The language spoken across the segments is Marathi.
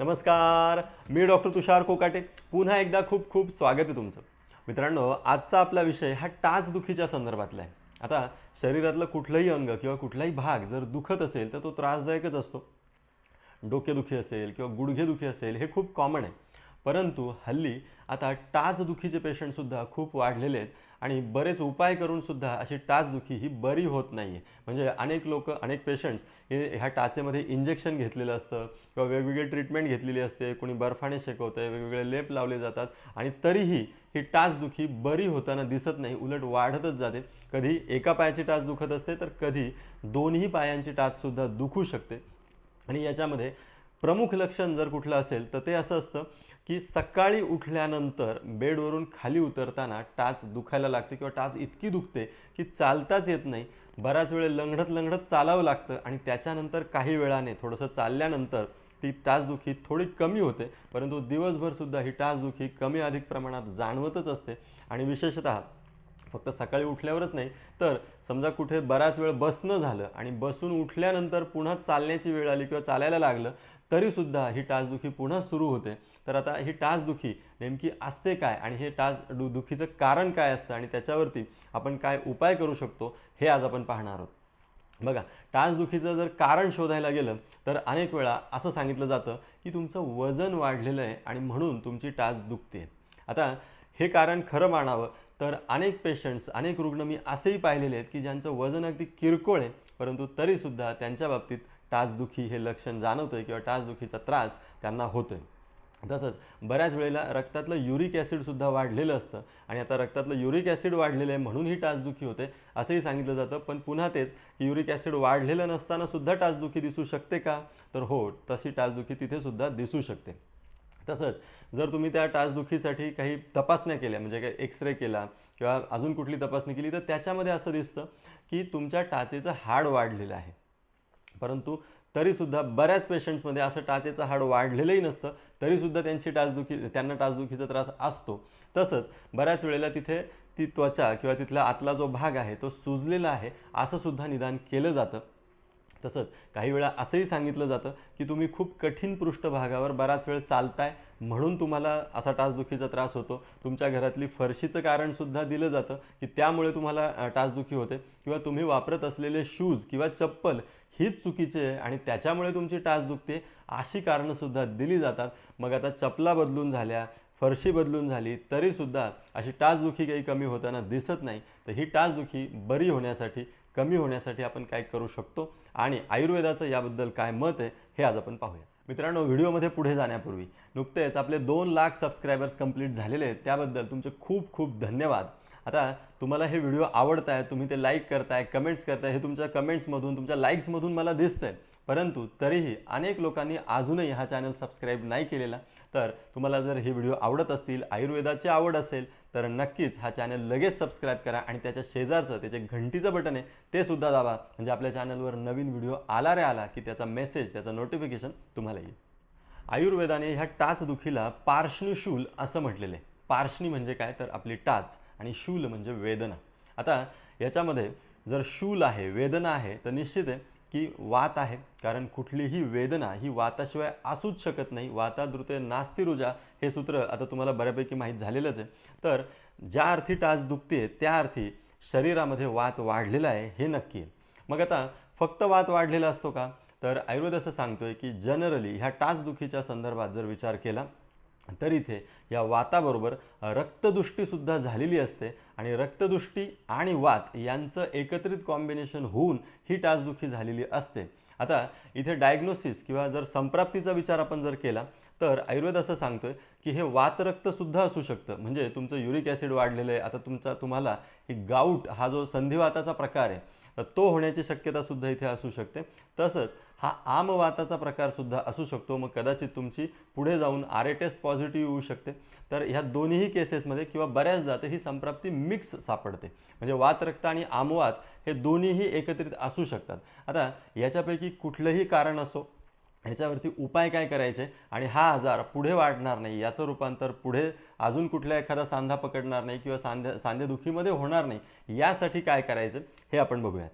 नमस्कार मी डॉक्टर तुषार कोकाटे. पुन्हा एकदा खूप खूप स्वागत आहे तुमचं. मित्रांनो आजचा आपला विषय हा टाचदुखीच्या संदर्भातला आहे. आता शरीरातलं कुठलंही अंग किंवा कुठलाही भाग जर दुखत असेल तर तो त्रासदायकच असतो. डोकेदुखी असेल किंवा गुडघेदुखी असेल हे खूप कॉमन आहे. परंतु हल्ली आता टाचदुखीचे पेशंटसुद्धा खूप वाढलेले आहेत. आणि बरेच उपाय करून सुद्धा अशी टाचदुखी ही बरी होत नाही आहे म्हणजे अनेक लोक अनेक पेशंट्स हे ह्या टाचेमध्ये इंजेक्शन घेतलेलं असतं किंवा वेगवेगळी ट्रीटमेंट घेतलेली असते. कोणी बर्फाने शेकवतं आहे वेगवेगळे लेप लावले जातात आणि तरीही ही टाचदुखी बरी होताना दिसत नाही. उलट वाढतच जाते. कधी एका पायाची टाच दुखत असते तर कधी दोन्ही पायांची टाचसुद्धा दुखू शकते. आणि याच्यामध्ये प्रमुख लक्षण जर कुठलं असेल तर ते असं असतं की सकाळी उठल्यानंतर बेडवरून खाली उतरताना टाच दुखायला लागते किंवा टाच इतकी दुखते की चालताच येत नाही. बराच वेळ लंगडत लंगडत चालावं लागतं आणि त्याच्यानंतर काही वेळाने थोडंसं चालल्यानंतर ती टाचदुखी थोडी कमी होते. परंतु दिवसभरसुद्धा ही टाचदुखी कमी अधिक प्रमाणात जाणवतच असते. आणि विशेषतः फक्त सकाळी उठल्यावरच नाही तर समजा कुठे बराच वेळ बसणं झालं आणि बसून उठल्यानंतर पुन्हा चालण्याची वेळ आली किंवा चालायला लागलं तरीसुद्धा ही टाचदुखी पुन्हा सुरू होते. तर आता ही टाचदुखी नेमकी असते काय आणि हे टाच दु दुखीचं कारण काय असतं आणि त्याच्यावरती आपण काय उपाय करू शकतो हे आज आपण पाहणार आहोत. बघा टाचदुखीचं जर कारण शोधायला गेलं तर अनेक वेळा असं सांगितलं जातं की तुमचं वजन वाढलेलं आहे आणि म्हणून तुमची टाच दुखते. आता हे कारण खरं मानावं तर अनेक पेशंट्स अनेक रुग्ण मी असेही पाहिलेले आहेत की ज्यांचं वजन अगदी किरकोळ आहे परंतु तरीसुद्धा त्यांच्या बाबतीत टाचदुखी हे लक्षण जाणवतं आहे किंवा टाचदुखीचा त्रास त्यांना होतो आहे तसंच बऱ्याच वेळेला रक्तातलं युरिक ॲसिडसुद्धा वाढलेलं असतं आणि आता रक्तातलं युरिक ॲसिड वाढलेलं आहे म्हणून ही टाचदुखी होते असंही सांगितलं जातं. पण पुन्हा तेच की युरिक ॲसिड वाढलेलं नसतानासुद्धा टाचदुखी दिसू शकते का? तर हो तशी टाचदुखी तिथेसुद्धा दिसू शकते. तसंच जर तुम्ही त्या टाचदुखीसाठी काही तपासण्या केल्या म्हणजे काही एक्सरे केला किंवा अजून कुठली तपासणी केली तर त्याच्यामध्ये असं दिसतं की तुमच्या टाचेचं हाड वाढलेलं आहे. परंतु तरीसुद्धा बऱ्याच पेशंट्समध्ये असं टाचेचं हाड वाढलेलंही नसतं तरीसुद्धा त्यांची टाचदुखी त्यांना टाचदुखीचा त्रास असतो. तसंच बऱ्याच वेळेला तिथे ती त्वचा किंवा तिथला आतला जो भाग आहे तो सुजलेला आहे असं सुद्धा निदान केलं जातं. तसंच काही वेळा असंही सांगितलं जातं की तुम्ही खूप कठीण पृष्ठभागावर बराच वेळ चालताय म्हणून तुम्हाला असा टाचदुखीचा त्रास होतो. तुमच्या घरातली फरशीचं कारणसुद्धा दिलं जातं की त्यामुळे तुम्हाला टाचदुखी होते. किंवा तुम्ही वापरत असलेले शूज किंवा चप्पल हीच चुकीची आहे आणि त्याच्यामुळे तुमची टाच दुखते अशी कारणंसुद्धा दिली जातात. मग आता चपला बदलून झाल्या फरशी बदलून झाली तरीसुद्धा अशी टाचदुखी काही कमी होताना दिसत नाही. तर ही टाचदुखी बरी होण्यासाठी कमी होण्यासाठी आपण काय करू शकतो? आणि आयुर्वेदाचं याबद्दल काय मत आहे हे आज आपण पाहूया. मित्रांनो व्हिडिओमध्ये पुढे जाण्यापूर्वी नुकतेच आपले दोन लाख सबस्क्रायबर्स कंप्लीट झालेले आहेत. त्याबद्दल तुमचे खूप खूप धन्यवाद. आता तुम्हाला हे व्हिडिओ आवडत आहे तुम्ही ते लाईक करताय कमेंट्स करताय हे तुमच्या कमेंट्समधून तुमच्या लाईक्समधून मला दिसतंय. परंतु तरीही अनेक लोकांनी अजूनही हा चॅनल सबस्क्राईब नाही केलेला. तर तुम्हाला जर हे व्हिडिओ आवडत असतील आयुर्वेदाची आवड असेल तर नक्कीच हा चॅनल लगेच सबस्क्राईब करा आणि त्याच्या शेजारचं त्याचे घंटीचं बटन आहे ते सुद्धा दाबा. म्हणजे आपल्या चॅनलवर नवीन व्हिडिओ आला रे आला की त्याचा मेसेज त्याचं नोटिफिकेशन तुम्हाला येईल. आयुर्वेदाने ह्या टाचदुखीला पार्श्वशूल असं म्हटलेलं आहे. पार्श्वनी म्हणजे काय? तर आपली टाच. आणि शूल म्हणजे वेदना. आता याच्यामध्ये जर शूल आहे वेदना आहे तर निश्चित आहे की वात आहे. कारण कुठलीही वेदना ही वाताशिवाय असूच शकत नाही. वातादृते नास्ती रुजा हे सूत्र आता तुम्हाला बऱ्यापैकी माहीत झालेलंच आहे. तर ज्या अर्थी टाच दुखते त्या अर्थी शरीरामध्ये वात वाढलेला आहे हे नक्की आहे. मग आता फक्त वात वाढलेला असतो का? तर आयुर्वेद असं सांगतोय की जनरली ह्या टाचदुखीच्या संदर्भात जर विचार केला तर इथे या वाताबरोबर रक्तदुष्टीसुद्धा झालेली असते आणि रक्तदुष्टी आणि वात यांचं एकत्रित कॉम्बिनेशन होऊन ही टाचदुखी झालेली असते. आता इथे डायग्नोसिस किंवा जर संप्राप्तीचा विचार आपण जर केला तर आयुर्वेद असं सांगतोय की हे वातरक्तसुद्धा असू शकतं. म्हणजे तुमचं युरिक ॲसिड वाढलेलं आहे आता तुमचा तुम्हाला ही गाऊट हा जो संधिवाताचा प्रकार आहे तो होण्याची शक्यतासुद्धा इथे असू शकते. तसंच हा आमवाताचा प्रकारसुद्धा असू शकतो. मग कदाचित तुमची पुढे जाऊन आर ए टेस्ट पॉझिटिव्ह येऊ शकते. तर ह्या दोन्ही केसेसमध्ये किंवा बऱ्याचदा तर ही संप्राप्ती मिक्स सापडते. म्हणजे वातरक्त आणि आमवात हे दोन्हीही एकत्रित असू शकतात. आता याच्यापैकी कुठलंही कारण असो ह्याच्यावरती उपाय काय करायचे आणि हा आजार पुढे वाढणार नाही याचं रूपांतर पुढे अजून कुठल्या एखादा सांधा पकडणार नाही किंवा सांध्या सांधेदुखीमध्ये होणार नाही यासाठी काय करायचं हे आपण बघूयात.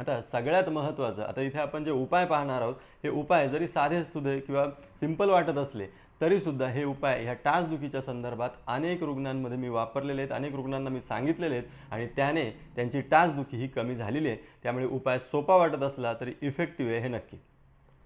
आता सगळ्यात महत्त्वाचं आता इथे आपण जे उपाय पाहणार आहोत हे उपाय जरी साधे सुधे किंवा सिंपल वाटत असले तरीसुद्धा हे उपाय ह्या टाचदुखीच्या संदर्भात अनेक रुग्णांमध्ये मी वापरलेले आहेत अनेक रुग्णांना मी सांगितलेले आहेत आणि त्याने त्यांची टाचदुखी ही कमी झालेली आहे. त्यामुळे उपाय सोपा वाटत असला तरी इफेक्टिव्ह आहे हे नक्की.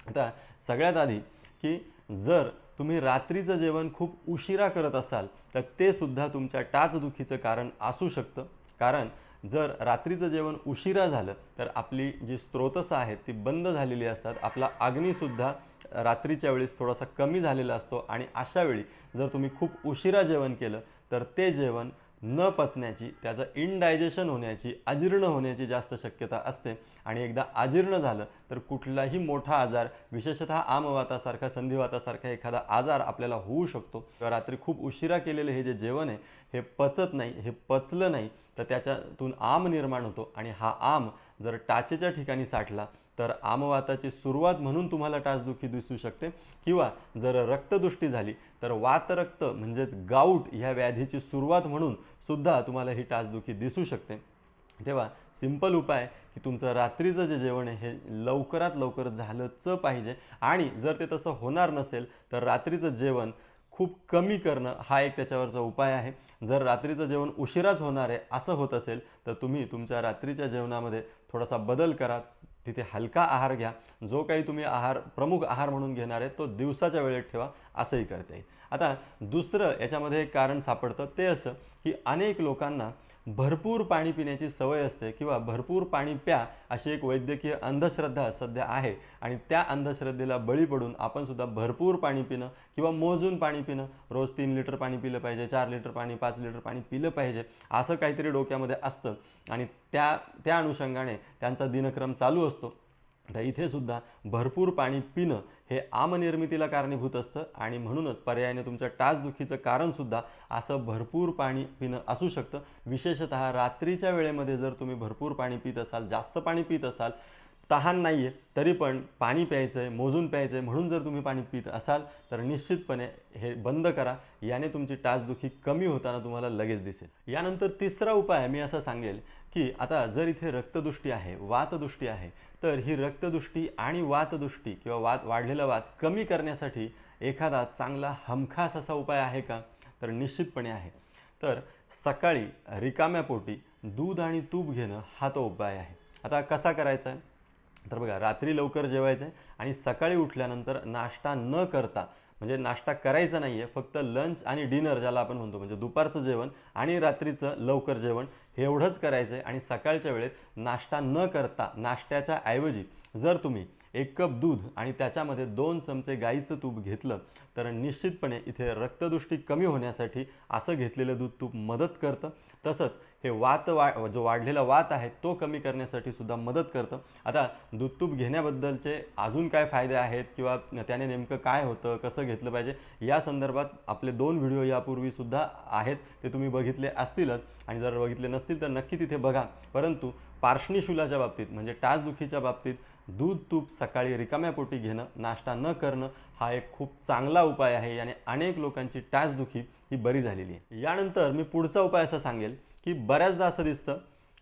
आता सगळ्यात आधी की जर तुम्ही रात्रीचं जेवण खूप उशिरा करत असाल तर ते सुद्धा तुमच्या टाचदुखीचं कारण असू शकतं. कारण जर रात्रीचं जेवण उशिरा झालं तर आपली जी स्त्रोतसं आहेत ती बंद झालेली असतात. आपला अग्नीसुद्धा रात्रीच्या वेळेस थोडासा कमी झालेला असतो. आणि अशा वेळी जर तुम्ही खूप उशिरा जेवण केलं तर ते जेवण न पचण्याची त्याचं इनडायजेशन होण्याची अजीर्ण होण्याची जास्त शक्यता असते. आणि एकदा अजीर्ण झालं तर कुठलाही मोठा आजार विशेषतः आमवातासारखा संधिवातासारखा एखादा आजार आपल्याला होऊ शकतो. किंवा रात्री खूप उशिरा केलेलं हे जे जेवण आहे हे पचत नाही हे पचलं नाही तर त्याच्यातून आम निर्माण होतो. आणि हा आम जर टाचेच्या ठिकाणी साठला तर आमवाताची सुरुवात म्हणून तुम्हाला टाचदुखी दिसू शकते. किंवा जर रक्तदृष्टी झाली तर वातरक्त म्हणजेच गाऊट ह्या व्याधीची सुरुवात म्हणून सुद्धा तुम्हाला ही टाचदुखी दिसू शकते. तेव्हा सिंपल उपाय की तुमचं रात्रीचं जे जेवण आहे हे लवकरात लवकर झालंच पाहिजे. आणि जर ते तसं होणार नसेल तर रात्रीचं जेवण खूप कमी करणं हा एक त्याच्यावरचा उपाय आहे. जर रात्रीचं जेवण उशिराच होणार आहे असं होत असेल तर तुम्ही तुमच्या रात्रीच्या जेवणामध्ये थोडासा बदल करा. तिथे हलका आहार घ्या. जो काही तुम्ही आहार प्रमुख आहार म्हणून घेणार आहे तो दिवसाच्या वेळेत ठेवा असंही करता. येईल आता दुसरं याच्यामध्ये एक कारण सापडतं ते असं की अनेक लोकांना भरपूर पाणी पिण्याची सवय असते किंवा भरपूर पाणी प्या अशी एक वैद्यकीय अंधश्रद्धा सध्या आहे. आणि त्या अंधश्रद्धेला बळी पडून आपण सुद्धा भरपूर पाणी पिणं किंवा मोजून पाणी पिणं रोज तीन लिटर पाणी पिलं पाहिजे चार लिटर पाणी पाच लिटर पाणी पिलं पाहिजे असं काहीतरी डोक्यामध्ये असतं. आणि त्या त्या अनुषंगाने त्यांचा दिनक्रम चालू असतो. तर इथे सुद्धा भरपूर पाणी पिणं हे आमनिर्मितीला कारणीभूत असतं आणि म्हणूनच पर्यायाने तुमच्या टाचदुखीचं कारणसुद्धा असं भरपूर पाणी पिणं असू शकतं. विशेषतः रात्रीच्या वेळेमध्ये जर तुम्ही भरपूर पाणी पित असाल जास्त पाणी पित असाल तहान नाही आहे तरी पण पाणी प्यायचं आहे मोजून प्यायचं आहे म्हणून जर तुम्ही पाणी पित असाल तर निश्चितपणे हे बंद करा. याने तुमची टाचदुखी कमी होताना तुम्हाला लगेच दिसेल. यानंतर तिसरा उपाय मी असं सांगेल की आता जर इथे रक्तदृष्टी आहे वातदृष्टी आहे तर ही रक्तदृष्टी आणि वातदृष्टी किंवा वात वाढलेला वात कमी करण्यासाठी एखादा चांगला हमखास असा उपाय आहे का? तर निश्चितपणे आहे. तर सकाळी रिकाम्या पोटी दूध आणि तूप घेणं हा तो उपाय आहे. आता कसा करायचा? आहे तर बघा रात्री लवकर जेवायचं आहे आणि सकाळी उठल्यानंतर नाश्ता न करता म्हणजे नाश्ता करायचा नाही आहे फक्त लंच आणि डिनर ज्याला आपण म्हणतो म्हणजे दुपारचं जेवण आणि रात्रीचं लवकर जेवण एवढंच करायचं आहे आणि सकाळच्या वेळेत नाश्ता न करता नाश्त्याच्या ऐवजी जर तुम्ही एक कप दूध आणि त्याच्यामध्ये दोन चमचे गाईचं तूप घेतलं तर निश्चितपणे इथे रक्तदृष्टी कमी होण्यासाठी असं घेतलेलं दूध तूप मदत करतं. तसंच हे वात वा जो वाढलेला वात आहे तो कमी करण्यासाठी सुद्धा मदत करतं. आता दूध तूप घेण्याबद्दलचे अजून काय फायदे आहेत किंवा त्याने नेमकं काय होतं कसं घेतलं पाहिजे या संदर्भात आपले दोन व्हिडिओ यापूर्वीसुद्धा आहेत ते तुम्ही बघितले असतीलच. आणि जर बघितले नसतील तर नक्की तिथे बघा. परंतु पार्श्वनिशूलाच्या बाबतीत म्हणजे टाचदुखीच्या बाबतीत दूध तूप सकाळी रिकाम्या पोटी घेणं नाश्ता न करणं हा एक खूप चांगला उपाय आहे याने अनेक लोकांची टाचदुखी ही बरी झालेली आहे. यानंतर मी पुढचा उपाय असा सांगेल की बऱ्याचदा असं दिसतं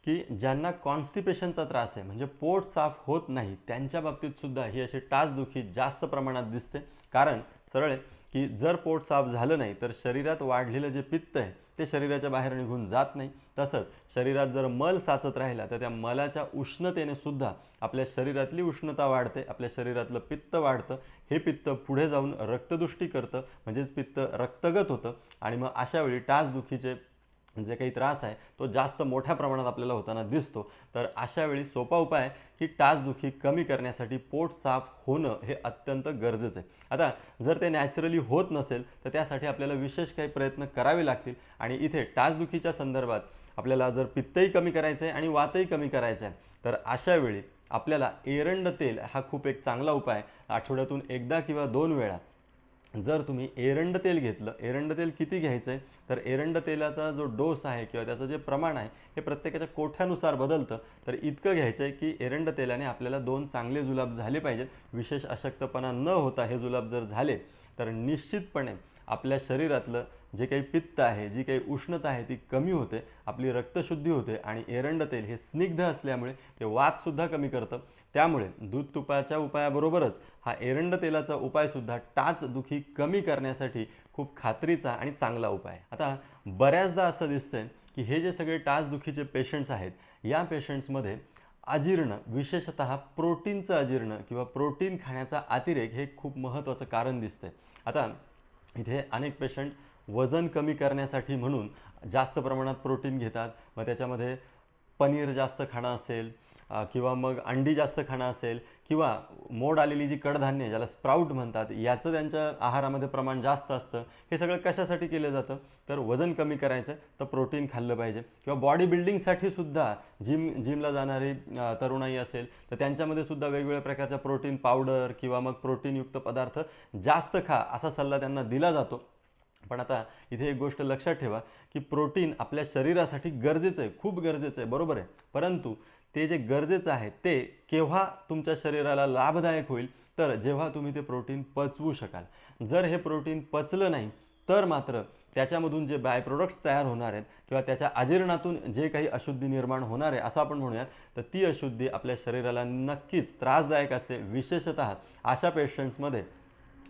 की ज्यांना कॉन्स्टिपेशनचा त्रास आहे म्हणजे पोट साफ होत नाही त्यांच्या बाबतीत सुद्धा ही अशी टाचदुखी जास्त प्रमाणात दिसते. कारण सरळ आहे की जर पोट साफ झालं नाही तर शरीरात वाढलेलं जे पित्त आहे ते शरीराच्या बाहेर निघून जात नाही. तसंच शरीरात जर मल साचत राहिला तर त्या मलाच्या उष्णतेने सुद्धा आपल्या शरीरातली उष्णता वाढते आपल्या शरीरातलं पित्त वाढतं. हे पित्त पुढे जाऊन रक्तदृष्टी करतं म्हणजेच पित्त रक्तगत होतं. आणि मग अशा वेळी टाचदुखीचे जे काही त्रास आहे तो जास्त मोठ्या प्रमाणात आपल्याला होताना दिसतो. तर अशा वेळी सोपा उपाय की टाचदुखी कमी करण्यासाठी पोट साफ होणं हे अत्यंत गरजेचं आहे. आता जर ते नॅचरली होत नसेल तर त्यासाठी आपल्याला विशेष काही प्रयत्न करावे लागतील. आणि इथे टाचदुखीच्या संदर्भात आपल्याला जर पित्तही कमी करायचं आहे आणि वातही कमी करायचं आहे तर अशा वेळी आपल्याला एरंड तेल हा खूप एक चांगला उपाय आठवड्यातून एकदा किंवा दोन वेळा जर तुम्ही एरंड तेल घेतलं एरंड तेल किती घ्यायचं आहे तर एरंड तेलाचा जो डोस आहे किंवा त्याचं जे प्रमाण आहे हे प्रत्येकाच्या कोठ्यानुसार बदलतं. तर इतकं घ्यायचं आहे की एरंड तेलाने आपल्याला दोन चांगले जुलाब झाले पाहिजेत. विशेष अशक्तपणा न होता हे जुलाब जर झाले तर निश्चितपणे आपल्या शरीरातलं जे काही पित्त आहे जी काही उष्णता आहे ती कमी होते आपली रक्तशुद्धी होते आणि एरंड तेल हे स्निग्ध असल्यामुळे ते वातसुद्धा कमी करतं. त्यामुळे दूध तुपाच्या उपायाबरोबरच हा एरंड तेलाचा उपायसुद्धा टाच दुखी कमी करण्यासाठी खूप खात्रीचा आणि चांगला उपाय. आता बऱ्याचदा असं दिसतंय की हे जे सगळे टाचदुखीचे पेशंट्स आहेत या पेशंट्समध्ये अजीर्ण विशेषत प्रोटीनचं अजीर्ण किंवा प्रोटीन खाण्याचा अतिरेक हे खूप महत्त्वाचं कारण दिसतंय. आता इथे अनेक पेशंट वजन कमी करण्यासाठी म्हणून जास्त प्रमाणात प्रोटीन घेतात मग त्याच्यामध्ये पनीर जास्त खाणं असेल किंवा मग अंडी जास्त खाणं असेल किंवा मोड आलेली जी कडधान्य ज्याला स्प्राऊट म्हणतात याचं त्यांच्या आहारामध्ये प्रमाण जास्त असतं. हे सगळं कशासाठी केलं जातं? तर वजन कमी करायचं तर प्रोटीन खाल्लं पाहिजे. किंवा बॉडी बिल्डिंगसाठी सुद्धा जिम जिमला जाणारी तरुणाई असेल तर त्यांच्यामध्ये सुद्धा वेगवेगळ्या प्रकारच्या प्रोटीन पावडर किंवा मग प्रोटीनयुक्त पदार्थ जास्त खा असा सल्ला त्यांना दिला जातो. पण आता इथे एक गोष्ट लक्षात ठेवा की प्रोटीन आपल्या शरीरासाठी गरजेचं आहे खूप गरजेचं आहे बरोबर आहे. परंतु ते जे गरजेचं आहे ते केव्हा तुमच्या शरीराला लाभदायक होईल तर जेव्हा तुम्ही ते प्रोटीन पचवू शकाल. जर हे प्रोटीन पचलं नाही तर मात्र त्याच्यामधून जे बाय प्रोडक्ट्स तयार होणार आहेत किंवा त्याच्या अजीर्णातून जे काही अशुद्धी निर्माण होणार आहे असं आपण म्हणूयात तर ती अशुद्धी आपल्या शरीराला नक्कीच त्रासदायक असते. विशेषतः अशा पेशंट्समध्ये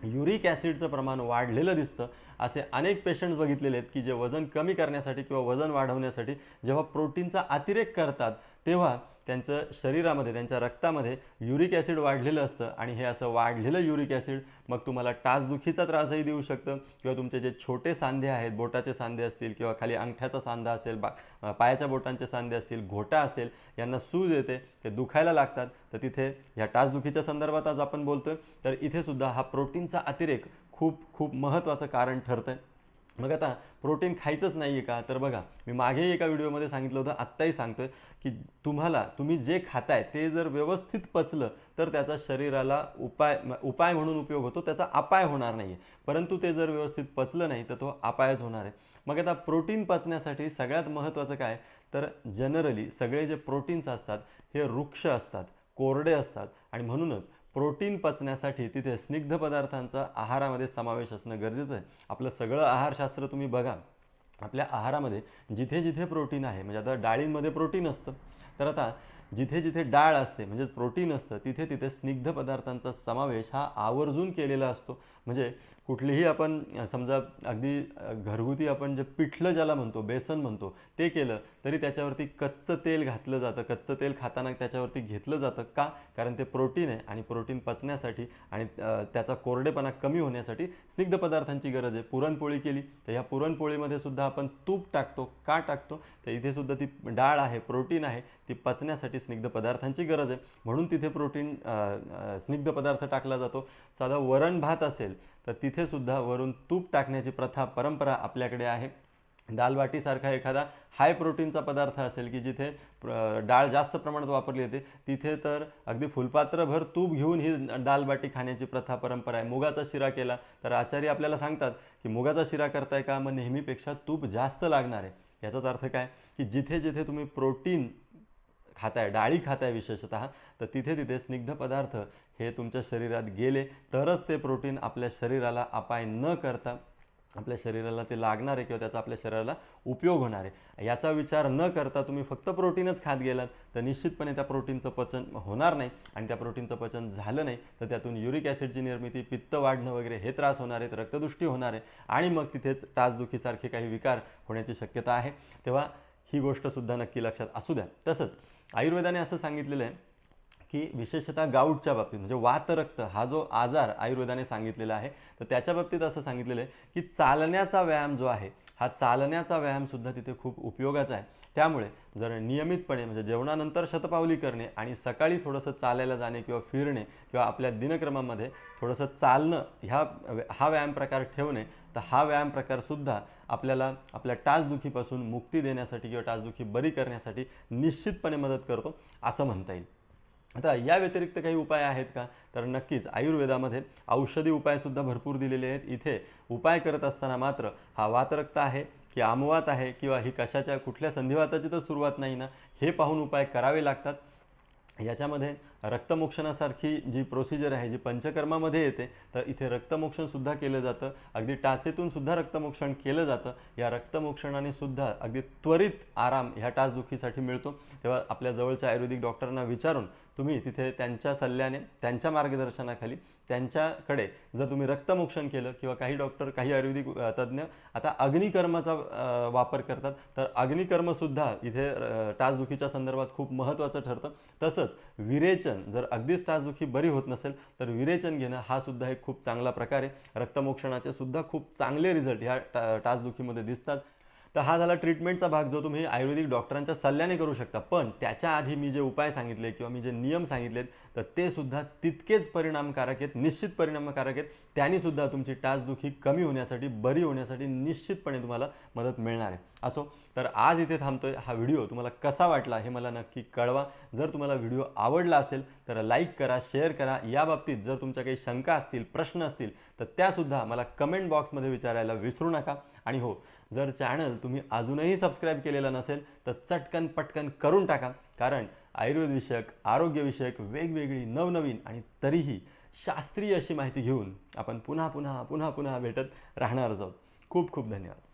युरिक ॲसिडचं प्रमाण वाढलेलं दिसतं. असे अनेक पेशंट्स बघितलेले आहेत की जे वजन कमी करण्यासाठी किंवा वजन वाढवण्यासाठी जेव्हा प्रोटीनचा अतिरेक करतात तेव्हा त्यांचं शरीरामध्ये त्यांच्या रक्तामध्ये युरिक ॲसिड वाढलेलं असतं आणि हे असं वाढलेलं युरिक ॲसिड मग तुम्हाला टाचदुखीचा त्रासही देऊ शकतं किंवा तुमचे जे छोटे सांधे आहेत बोटाचे सांधे असतील किंवा खाली अंगठ्याचा सांधा असेल बा पायाच्या बोटांचे सांधे असतील घोटा असेल यांना सूज येते ते दुखायला लागतात. तर तिथे ह्या टाचदुखीच्या संदर्भात आज आपण बोलतोय. तर इथेसुद्धा हा प्रोटीनचा अतिरेक खूप खूप महत्त्वाचं कारण ठरतं मग आता प्रोटीन खायचंच नाही आहे का? तर बघा मी मागेही एका व्हिडिओमध्ये सांगितलं होतं आत्ताही सांगतोय की तुम्हाला तुम्ही जे खाताय ते जर व्यवस्थित पचलं तर त्याचा शरीराला उपाय उपाय म्हणून उपयोग होतो त्याचा अपाय होणार नाही आहे परंतु ते जर व्यवस्थित पचलं नाही तर तो अपायच होणार आहे. मग आता प्रोटीन पचण्यासाठी सगळ्यात महत्त्वाचं काय? तर जनरली सगळे जे प्रोटीन्स असतात हे वृक्ष असतात कोरडे असतात आणि म्हणूनच प्रोटीन पचण्यासाठी तिथे स्निग्ध पदार्थांचा आहारामध्ये समावेश असणं गरजेचं आहे. आपलं सगळं आहारशास्त्र तुम्ही बघा. आपल्या आहारामध्ये जिथे जिथे प्रोटीन आहे म्हणजे आता डाळींमध्ये प्रोटीन असतं. तर आता जिथे जिथे डाळ असते म्हणजेच प्रोटीन असतं तिथे तिथे स्निग्ध पदार्थांचा समावेश हा आवर्जून केलेला असतो. म्हणजे कुठलीही आपण समजा अगदी घरगुती आपण जे पिठलं ज्याला म्हणतो बेसन म्हणतो ते केलं तरी त्याच्यावरती कच्चं तेल घातलं जातं. कच्चं तेल खाताना त्याच्यावरती घेतलं जातं का? कारण ते प्रोटीन आहे आणि प्रोटीन पचण्यासाठी आणि त्याचा कोरडेपणा कमी होण्यासाठी स्निग्ध पदार्थांची गरज आहे. पुरणपोळी केली तर ह्या पुरणपोळीमध्ये सुद्धा आपण तूप टाकतो. का टाकतो? तर इथे सुद्धा ती डाळ आहे प्रोटीन आहे ती पचण्यासाठी स्निग्ध पदार्थांची गरज आहे. म्हणून तिथे प्रोटीन स्निग्ध पदार्थ टाकला जातो. साधा वरण भात असेल तर तिथेसुद्धा वरून तूप टाकण्याची प्रथा परंपरा आपल्याकडे आहे. दालबाटीसारखा एखादा हाय प्रोटीनचा पदार्थ असेल की जिथे प्र- डाळ जास्त प्रमाणात वापरली जाते तिथे तर अगदी फुलपात्रभर तूप घेऊन ही दालबाटी खाण्याची प्रथा परंपरा आहे. मुगाचा शिरा केला तर आचार्य आपल्याला सांगतात की मुगाचा शिरा करताय का? मग नेहमीपेक्षा तूप जास्त लागणार आहे. याचाच अर्थ काय? की जिथे जिथे तुम्ही प्रोटीन खाताय डाळी खाताय विशेषतः तर तिथे तिथे स्निग्ध पदार्थ हे तुमच्या शरीरात गेले तरच ते प्रोटीन आपल्या शरीराला अपाय न करता आपल्या शरीराला ते लागणार आहे किंवा त्याचा आपल्या शरीराला उपयोग होणार आहे. याचा विचार न करता तुम्ही फक्त प्रोटीनच खात गेलात तर निश्चितपणे त्या प्रोटीनचं पचन होणार नाही आणि त्या प्रोटीनचं पचन झालं नाही तर त्यातून युरिक ॲसिडची निर्मिती पित्त वाढणं वगैरे हे त्रास होणार आहेत रक्तदृष्टी होणार आहे आणि मग तिथेच टाचदुखीसारखे काही विकार होण्याची शक्यता आहे. तेव्हा ही गोष्टसुद्धा नक्की लक्षात असू द्या. तसंच आयुर्वेदाने असं सांगितलेलं आहे की विशेषतः गाऊटच्या बाबतीत म्हणजे वातरक्त हा जो आजार आयुर्वेदाने सांगितलेला आहे तर त्याच्या बाबतीत असं सांगितलेलं आहे की चालण्याचा व्यायाम जो आहे हा चालण्याचा व्यायामसुद्धा तिथे खूप उपयोगाचा आहे. त्यामुळे जर नियमितपणे म्हणजे जेवणानंतर शतपावली करणे आणि सकाळी थोडंसं चालायला जाणे किंवा फिरणे किंवा आपल्या दिनक्रमामध्ये थोडंसं चालणं ह्या हा व्यायाम प्रकार ठेवणे तर हा व्यायाम प्रकारसुद्धा आपल्याला आपल्या टाचदुखीपासून मुक्ती देण्यासाठी किंवा टाचदुखी बरी करण्यासाठी निश्चितपणे मदत करतो असं म्हणता येईल. आता या व्यतिरिक्त काही उपाय आहेत का? तर नक्कीच आयुर्वेदामध्ये औषधी उपायसुद्धा भरपूर दिलेले आहेत. इथे उपाय करत असताना मात्र हा वातरक्त आहे की आमवात आहे किंवा ही कशाच्या कुठल्या संधिवाताची तर सुरुवात नाही ना हे पाहून उपाय करावे लागतात. याच्यामध्ये रक्तमोक्षणासारखी जी प्रोसिजर आहे जी पंचकर्मामध्ये येते तर इथे रक्तमोक्षणसुद्धा केलं जातं. अगदी टाचेतूनसुद्धा रक्तमोक्षण केलं जातं. या रक्तमोक्षणाने सुद्धा अगदी त्वरित आराम ह्या टाचदुखीसाठी मिळतो. तेव्हा आपल्या जवळच्या आयुर्वेदिक डॉक्टरांना विचारून तुम्ही तिथे त्यांच्या सल्ल्याने त्यांच्या मार्गदर्शनाखाली त्यांच्याकडे जर तुम्ही रक्तमोक्षण केलं किंवा काही डॉक्टर काही आयुर्वेदिक तज्ज्ञ आता अग्निकर्माचा वापर करतात तर अग्निकर्मसुद्धा इथे टाचदुखीच्या संदर्भात खूप महत्त्वाचं ठरतं. तसंच विरेचन जर अगदीच टाचदुखी बरी होत नसेल तर विरेचन घेणं हा सुद्धा एक खूप चांगला प्रकार आहे रक्तमोक्षणाचे सुद्धा खूप चांगले रिझल्ट ह्या टा टाचदुखीमध्ये दिसतात. तर हा झाला ट्रीटमेंटचा भाग जो तुम्ही आयुर्वेदिक डॉक्टरांच्या सल्ल्याने करू शकता. पण त्याच्या आधी मी जे उपाय सांगितले किंवा मी जे नियम सांगितलेत तर ते सुद्धा तितकेच परिणामकारक आहेत निश्चित परिणामकारक आहेत. त्यांनी सुद्धा तुमची टाचदुखी कमी होण्यासाठी बरी होण्यासाठी निश्चितपणे तुम्हाला मदत मिळणार आहे. असो तर आज इथे थांबतोय. हा व्हिडिओ तुम्हाला कसा वाटला हे मला नक्की कळवा. जर तुम्हाला व्हिडिओ आवडला असेल तर लाईक करा शेअर करा. या बाबतीत जर तुमच्या काही शंका असतील प्रश्न असतील तर त्यासुद्धा मला कमेंट बॉक्समध्ये विचारायला विसरू नका. आणि हो जर चॅनल तुम्ही अजूनही सबस्क्राईब केलेलं नसेल तर चटकन पटकन करून टाका. कारण आयुर्वेदविषयक आरोग्यविषयक वेगवेगळी नवनवीन आणि तरीही शास्त्रीय अशी माहिती घेऊन आपण पुन्हा पुन्हा पुन्हा पुन्हा भेटत राहणारच आहोत. खूप खूप धन्यवाद.